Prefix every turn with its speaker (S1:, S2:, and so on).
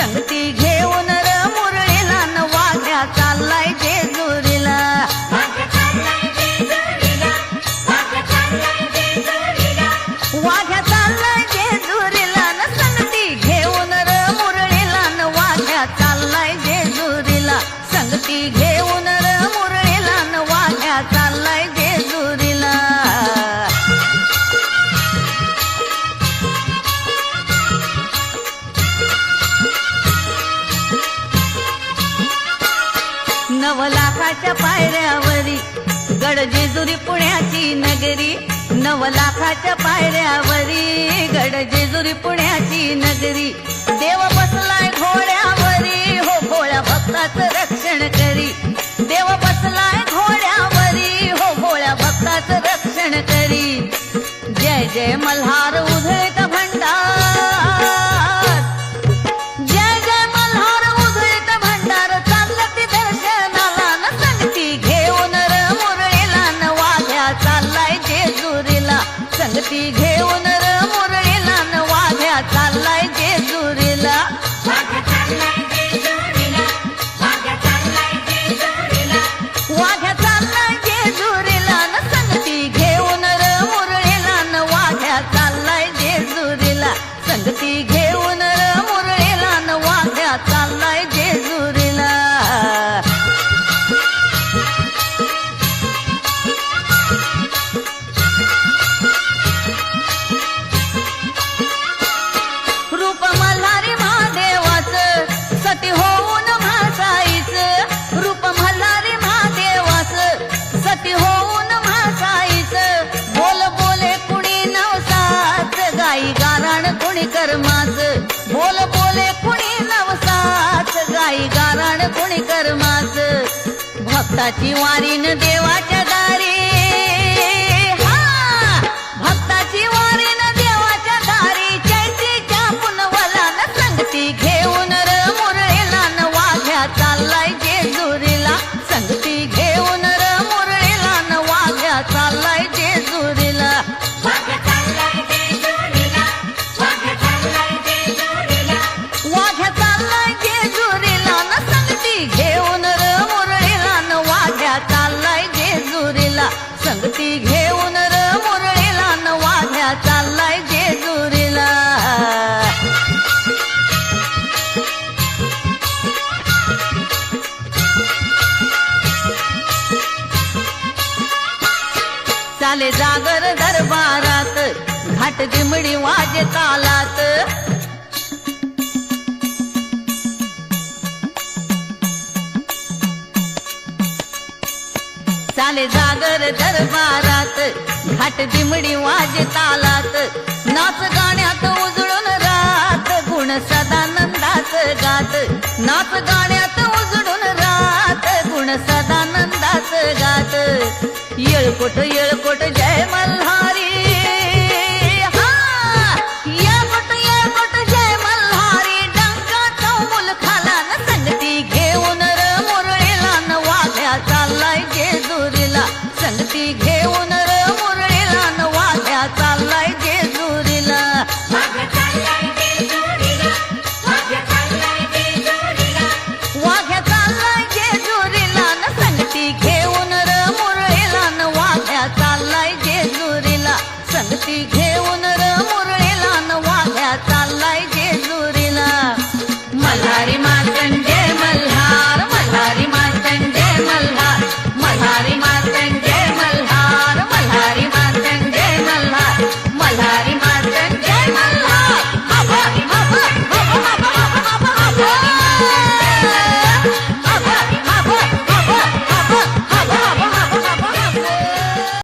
S1: संगती घेऊन र मुरळीला न वाघ्या चाललाय जेजुरीला. वाघ्या चाललाय जेजुरीला न संगती घेऊन र मुरळीला न वाघ्या चाललाय जेजुरीला. संगती घेऊन नव लाखाच्या पायऱ्यावरी गड जेजुरी पुण्याची नगरी. नव लाखाच्या पायऱ्यावरी गड जेजुरी पुण्याची नगरी. देव बसलाय घोड्यावरी हो भोळ्या भक्ताचं रक्षण करी. देव बसलाय घोड्यावरी हो भोळ्या भक्ताचं रक्षण करी. जय जय मल्हार उधळ. संगती घेऊन गाराण कुणी बोल बोले कुणी नवसाच. गाई गाराण कुणी कर्माच. भक्ताची वारीन देवाच्या चाले जागर दरबारात. घाट दिमडी वाजे तालात. चाले जागर दरबारात. घाट दिमडी वाजे तालात. नाच गाण्यात उजळून रात गुण सदानंदाच गात. नाच गाण्यात उजळून रात गुण सदानंदाच गात. येळकोट येळकोट जय मल्हार भक्ति घे